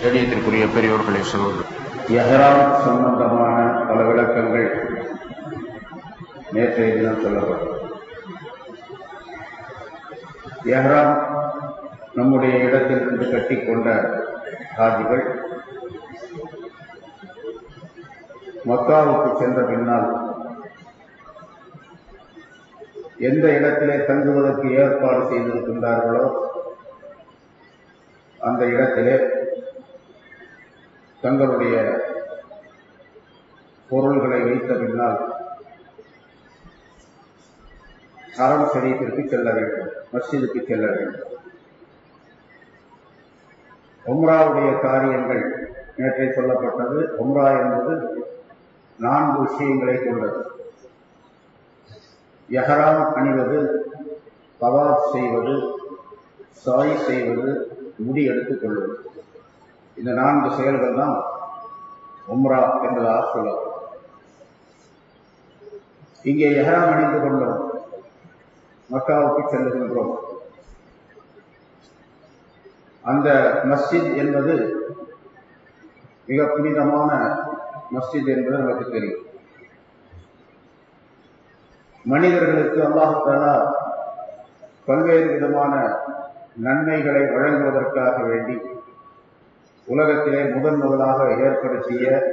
கணியத்திற்குரிய பெரியோர்களே சொல்வது எஹராம் சம்பந்தமான பல விளக்கங்கள் நேற்றைய தினம் சொல்லப்படும் எஹராம் நம்முடைய இடத்திலிருந்து கட்டிக்கொண்ட காஜிகள் மக்காவுக்கு சென்ற பின்னால் எந்த இடத்திலே தங்குவதற்கு ஏற்பாடு செய்திருக்கின்றார்களோ அந்த இடத்திலே தங்களுடைய பொருள்களை வைத்த பின்னால் ஹரம் ஷரீஃபிற்கு செல்ல வேண்டும் மஸ்ஜிதுக்கு செல்ல வேண்டும். உம்ராவுடைய காரியங்கள் நேற்றை சொல்லப்பட்டது. உம்ரா என்பது நான்கு விஷயங்களை கொண்டது. எஹராம் அணிவது தவாப் செய்வது சாய் செய்வது முடி எடுத்துக் கொள்வது. இந்த நான்கு செயல்கள் தான் உம்ரா என்பதாக சொல்லலாம் இங்கே எஹராம் அணிந்து கொண்டோம். மக்காவுக்கு செல்லுகின்றோம். அந்த மஸ்ஜித் என்பது மிக புனிதமான மஸ்ஜித் என்பது நமக்கு தெரியும். மனிதர்களுக்கு அல்லாஹாலா பல்வேறு விதமான நன்மைகளை வழங்குவதற்காக வேண்டி உலகத்திலே முதன் முதலாக ஏற்படுத்திய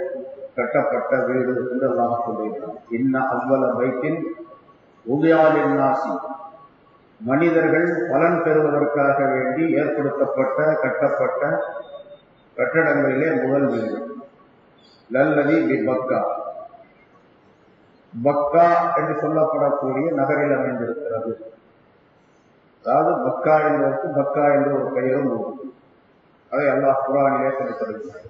கட்டப்பட்ட வீடு என்று அல்லாஹ் சொல்லுகிறான் இன்ன அவ்வள வைத்தின் உதயாலின் நாசி. மனிதர்கள் பலன் பெறுவதற்காக வேண்டி ஏற்படுத்தப்பட்ட கட்டப்பட்ட கட்டடங்களிலே முதல் வீடு. லல்லதி பி பக்கா. பக்கா என்று சொல்லப்படக்கூடிய நகரில் அமைந்திருக்கிறது. அதாவது பக்கா என்பதற்கு பக்கா என்ற ஒரு பெயரும் உண்டு. அதை அல்லாஹ் குரானிலே சொல்லப்படுகிறார்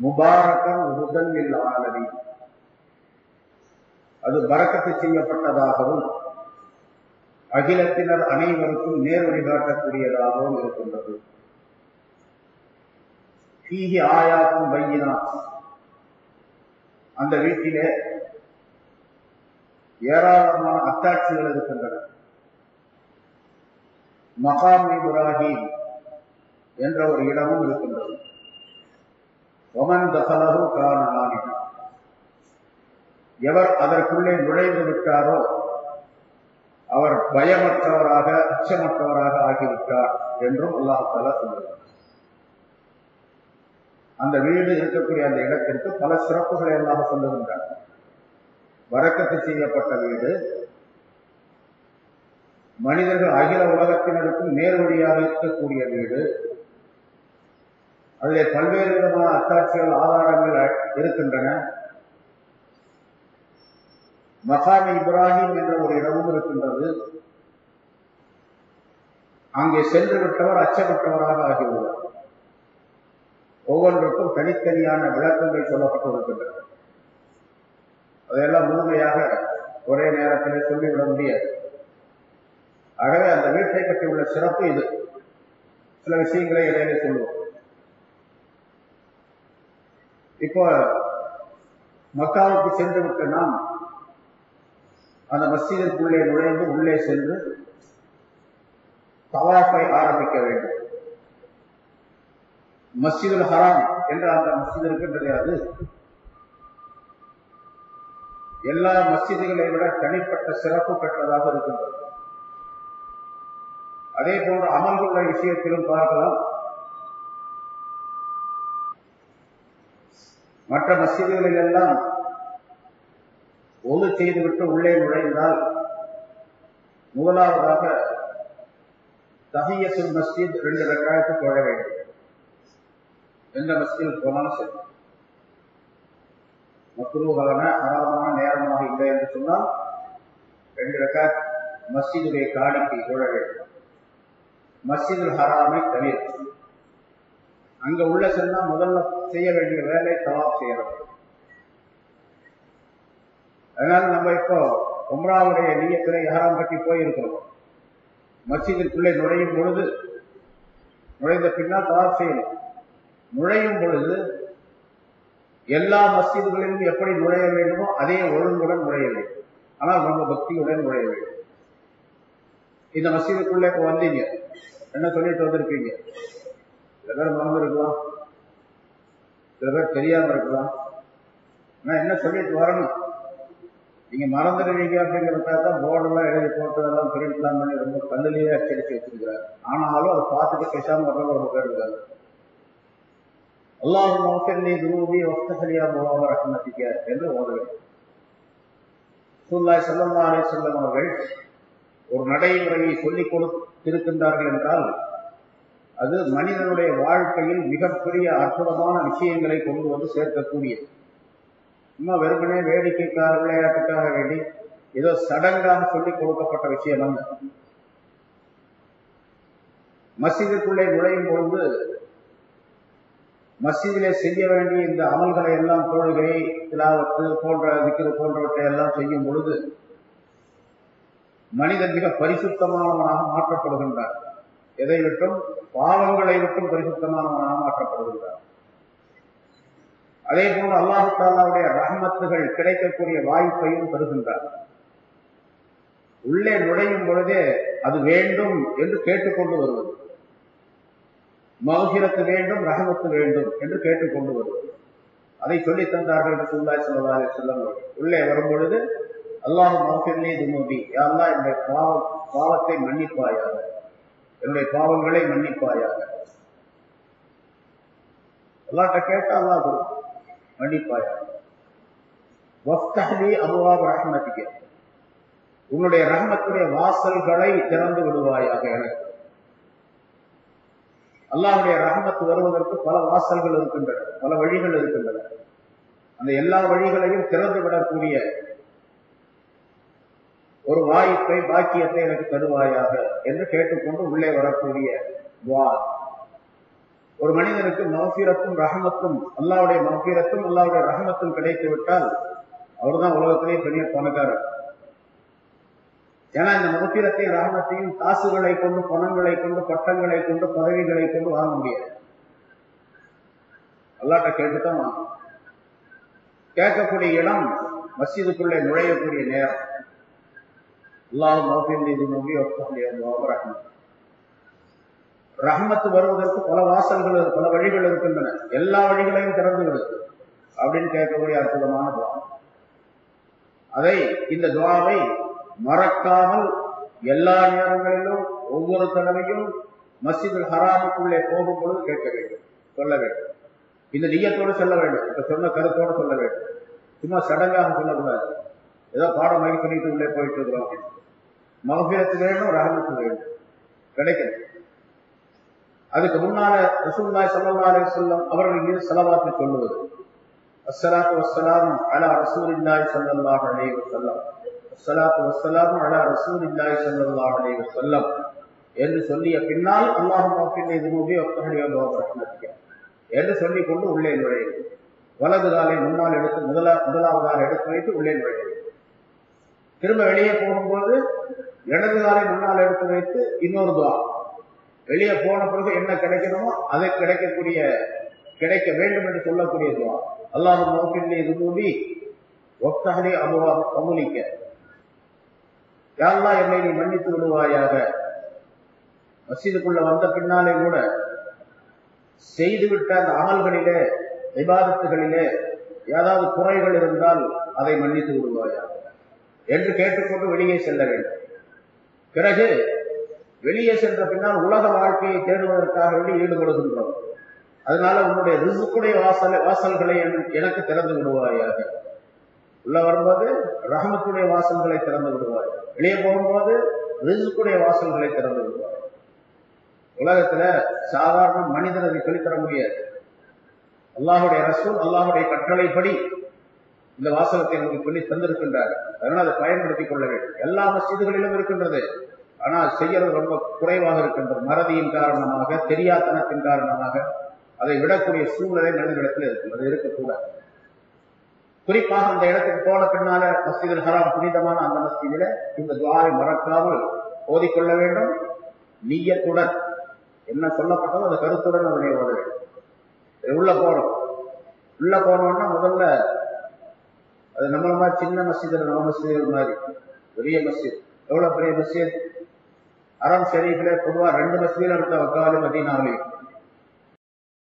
முபாரக்கம் முதலில் ஆனதி அது பறக்கத்து செய்யப்பட்டதாகவும் அகிலத்தினர் அனைவருக்கும் நேர் வழிகாட்டக்கூடியதாகவும் இருக்கின்றது. தீகி ஆயாக்கும் பையினா அந்த வீட்டிலே ஏராளமான அத்தாட்சிகள் இருக்கின்றன. மகாம் இப்ராஹிம் என்ற ஒரு இடமும் இருக்கின்றது. ஒமன் தசலகு காரணி எவர் அதற்குள்ளே நுழைந்து விட்டாரோ அவர் பயமற்றவராக அச்சமற்றவராக ஆகிவிட்டார் என்றும் அல்லாஹால சொல்லுகிறார் அந்த வீடு இருக்கக்கூடிய அந்த இடத்திற்கு பல சிறப்புகளை எல்லாம் சொல்லுகின்றார் வரக்கத்து செய்யப்பட்ட வீடு மனிதர்கள் அகில உலகத்தினருக்கும் நேர்வழியாக இருக்கக்கூடிய வீடு அதிலே பல்வேறு விதமான அத்தாட்சிகள் ஆதாரங்கள் இருக்கின்றன. மசாமி இப்ராஹிம் என்ற ஒரு இடமும் இருக்கின்றது. அங்கே சென்று விட்டவர் அச்சப்பட்டவராக ஆகிவிடுவார் ஒவ்வொன்றுக்கும் தனித்தனியான விளக்கங்கள் சொல்லப்பட்டிருக்கின்றன. அதையெல்லாம் முழுமையாக ஒரே நேரத்தில் சொல்லிவிட முடியாது. ஆகவே அந்த வீட்டை பற்றியுள்ள சிறப்பு இது. சில விஷயங்களை இடையிலே சொல்லுவோம். இப்போ மக்காவுக்கு சென்று விட்ட நாம் அந்த மஸ்ஜிதிற்குள்ளே நுழைந்து உள்ளே சென்று தவாஃபை ஆரம்பிக்க வேண்டும். மஸ்ஜிதுல் ஹராம் என்ற அந்த மஸ்ஜித் இருக்கின்றது அது எல்லா மஸ்ஜிதுகளை விட தனிப்பட்ட சிறப்பு பெற்றதாக இருக்கின்றது. அதே போன்ற அமல்களுடைய விஷயத்திலும் பார்க்கலாம். மற்ற மசிதிகளில் எல்லாம் ஒது செய்துவிட்டு உள்ளே நுழைந்தால் முதலாவதாக தஹியத்துல் மஸ்ஜித் ரெண்டு ரெக்காயத்து தொழ வேண்டும். எந்த மஸ்ஜில் போனாலும் சரி. மக்குருவான அறமான நேரமாக இல்லை என்று சொன்னால் ரெண்டு ரெக்காத் மஸ்ஜிதுடைய காணிக்கை தொழ வேண்டும். மஸ்ஜிதுல் ஹராமை தவிர்த்து அங்க உள்ள சென்னா முதல்ல செய்ய வேண்டிய வேலை தவாப் செய்யறது. அதனால நம்ம இப்போ உம்ராவுடைய நீயத்திலே யாராம் கட்டி போயிருக்கிறோம். மசிதிற்குள்ளே நுழையும் பொழுது நுழைந்த பின்னால் தவாப் செய்யணும். நுழையும் பொழுது எல்லா மஸ்ஜிதுகளிலும் எப்படி நுழைய வேண்டுமோ அதே ஒழுங்குடன் நுழைய வேண்டும். ஆனால் ரொம்ப பக்தியுடன் நுழைய வேண்டும். இந்த மசீதுக்குள்ளே இப்போ வந்தீங்க. என்ன சொல்லிட்டு வந்திருப்பீங்க சில பேர் மறந்து இருக்கலாம். சில பேர் தெரியாம இருக்கலாம். ஆனா என்ன சொல்லிட்டு வரணும்? நீங்க மறந்துடுவீங்க அப்படிங்கிறதுக்காக தான் போர்டெல்லாம் எழுதி போட்டு எல்லாம் பிரிண்ட்லாம் பண்ணி ரொம்ப கல்லுலயே அச்சடிச்சு வச்சிருக்கிறார். ஆனாலும் அதை பார்த்துட்டு பேசாம வர்றவங்க ரொம்ப பேர் இருக்காங்க அல்லாஹ் மௌசல்லி துருவி வஸ்தகலியா முகாம ரஹ்மத்திக்க என்று ஓதுவேன் சுல்லாய் சல்லா அலி சொல்லம் அவர்கள் ஒரு நடைமுறையை சொல்லிக் கொடுத்திருக்கின்றார்கள் என்றால் அது மனிதனுடைய வாழ்க்கையில் மிகப்பெரிய அற்புதமான விஷயங்களை கொண்டு வந்து சேர்க்கக்கூடியது. சும்மா வெறுமனே வேடிக்கைக்காக விளையாட்டுக்காக வேண்டி ஏதோ சடங்காக சொல்லி கொடுக்கப்பட்ட விஷயம் அல்ல மசிதுக்குள்ளே நுழையும் பொழுது மசிதிலே செய்ய வேண்டிய இந்த அமல்களை எல்லாம் தொழுகை திலாவத்து போன்ற விக்கிர போன்றவற்றை எல்லாம் செய்யும் பொழுது மனிதன் மிக பரிசுத்தமானவனாக மாற்றப்படுகின்றார் எதை விட்டும் பாவங்களை விட்டும் பரிசுத்தமானவனாக மாற்றப்படுகின்றார் அதே போன்று அல்லாஹு தாலாவுடைய ரஹமத்துகள் கிடைக்கக்கூடிய வாய்ப்பையும் பெறுகின்றார் உள்ளே நுழையும் பொழுதே அது வேண்டும் என்று கேட்டுக்கொண்டு வருவது. மகசிரத்து வேண்டும் ரகமத்து வேண்டும் என்று கேட்டுக்கொண்டு வருவது. அதை சொல்லி தந்தார்கள் சுல்லாய் சொல்லி செல்லம் உள்ளே வரும் பொழுது அல்லாஹ் மகசிரலே துமோபி யாரெல்லாம் என்னுடைய பாவ பாவத்தை மன்னிப்பாயாக. என்னுடைய பாவங்களை மன்னிப்பாயாக. அல்லாட்ட கேட்டா அல்லா கொடுக்கும் மன்னிப்பாயாக. வஃப்தஹ்லி அபுவாப் உன்னுடைய ரஹமத்துடைய வாசல்களை திறந்து விடுவாயாக எனக்கு. அல்லாஹுடைய ரஹமத்து வருவதற்கு பல வாசல்கள் இருக்கின்றன பல வழிகள் இருக்கின்றன. அந்த எல்லா வழிகளையும் திறந்து விடக்கூடிய ஒரு வாய்ப்பை பாக்கியத்தை எனக்கு தருவாயாக என்று கேட்டுக்கொண்டு உள்ளே வரக்கூடிய துவா. ஒரு மனிதனுக்கு மகசீரத்தும் ரஹமத்தும் அல்லாவுடைய மகசீரத்தும் அல்லாவுடைய ரஹமத்தும் கிடைத்து விட்டால் அவர்தான் உலகத்திலேயே பெரிய பணக்காரர். ஏன்னா இந்த மகசீரத்தையும் ரஹமத்தையும் காசுகளை கொண்டு பணங்களை கொண்டு பட்டங்களை கொண்டு பதவிகளை கொண்டு வாங்க முடியாது. அல்லாட்ட கேட்டுதான் வாங்கணும். கேட்கக்கூடிய இடம் மசீதுக்குள்ளே நுழையக்கூடிய நேரம். அல்லாஹ் மௌபின் இது ரஹ்மத் ரஹமத்து வருவதற்கு பல வாசல்கள் பல வழிகள் இருக்கின்றன. எல்லா வழிகளையும் திறந்து விடு அப்படின்னு கேட்கக்கூடிய அற்புதமான துவா. அதை இந்த துவாவை மறக்காமல் எல்லா நேரங்களிலும் ஒவ்வொரு தடவையும் மசிதில் ஹராமுக்குள்ளே போகும் பொழுது கேட்க வேண்டும் சொல்ல வேண்டும். இந்த நீயத்தோடு சொல்ல வேண்டும் இப்ப சொன்ன கருத்தோடு சொல்ல வேண்டும். சும்மா சடங்காக சொல்லக்கூடாது. ஏதோ பாடம் வாங்கி பண்ணிட்டு உள்ளே போயிட்டு இருக்கிறோம் மகபீரத்து வேணும் ரஹமத்து வேண்டும் கிடைக்கல. அதுக்கு முன்னால ரசூல்லாய் சல்லா செல்லம் அவர்கள் மீது செலவாத்து சொல்லுவது. அஸ்ஸலாத்து வஸ்ஸலாம் அலா ரசூலில்லாஹி ஸல்லல்லாஹு அலைஹி வஸல்லம். அஸ்ஸலாத்து வஸ்ஸலாம் அலா ரசூலில்லாஹி ஸல்லல்லாஹு அலைஹி வஸல்லம் என்று சொல்லிய பின்னால் அல்லாஹ் மாஃபின் இதுமுபி வஃபஹலி ரஹ்மத்திக என்று சொல்லிக் கொண்டு உள்ளே நுழையும். வலது காலை முன்னால் எடுத்து முதலா முதலாவதாக எடுத்து வைத்து உள்ளே நுழையும். திரும்ப வெளியே போகும்போது இடது காலை முன்னால் எடுத்து வைத்து இன்னொரு துவா. வெளியே போன பிறகு என்ன கிடைக்கணுமோ அதை கிடைக்கக்கூடிய கிடைக்க வேண்டும் என்று சொல்லக்கூடிய துவா. அல்லாஹ் மோக்கிலே இதுமூடி ஒத்தகலி அபுவா கமுனிக்க யாரெல்லாம் என்னை நீ மன்னித்து விடுவாயாக? மசீதுக்குள்ள வந்த பின்னாலே கூட செய்துவிட்ட அந்த அமல்களிலே விவாதத்துகளிலே ஏதாவது குறைகள் இருந்தால் அதை மன்னித்து விடுவாயாக? என்று கேட்டுக்கொண்டு வெளியே செல்ல வேண்டும். பிறகு வெளியே சென்ற பின்னால் உலக வாழ்க்கையை தேடுவதற்காக வேண்டி ஈடுபடுகின்றோம். அதனால உன்னுடைய ரிசுக்குடைய வாசல் வாசல்களை எனக்கு திறந்து விடுவாயாக. உள்ள வரும்போது ரஹமத்துடைய வாசல்களை திறந்து விடுவாய். வெளியே போகும்போது ரிசுக்குடைய வாசல்களை திறந்து விடுவாய். உலகத்துல சாதாரண மனிதன் அதை சொல்லித்தர முடியாது. அல்லாஹுடைய ரசூல் அல்லாஹுடைய கட்டளைப்படி இந்த வாசகத்தை நமக்கு சொல்லி தந்திருக்கின்றார். அதனால் அதை பயன்படுத்திக் கொள்ள வேண்டும். எல்லா மசிதுகளிலும் இருக்கின்றது. ஆனால் செய்யறது ரொம்ப குறைவாக இருக்கின்றது. மறதியின் காரணமாக தெரியாத்தனத்தின் காரணமாக அதை விடக்கூடிய சூழ்நிலை மனிதனிடத்தில் இருக்கும். அது இருக்கக்கூடாது. குறிப்பாக அந்த இடத்துக்கு போன பின்னால மஸ்ஜிதில் ஹராம் புனிதமான அந்த மஸ்ஜிதில இந்த துவாரை மறக்காமல் ஓதிக்கொள்ள வேண்டும். நீயத்துடன் என்ன சொல்லப்பட்டதோ அந்த கருத்துடன் அதனை ஓத வேண்டும். உள்ள போறோம். உள்ள போனோம்னா முதல்ல அது நம்மள மாதிரி சின்ன மஸ்ஜிதில் நம்ம மஸ்ஜிதுகள் மாதிரி. பெரிய மசித் எவ்வளவு பெரிய மசித் அறம் ஷெரீஃபில் பொதுவா ரெண்டு மஸ்ஜிதில் இருக்க வக்காலும் மதீனாவிலையும்.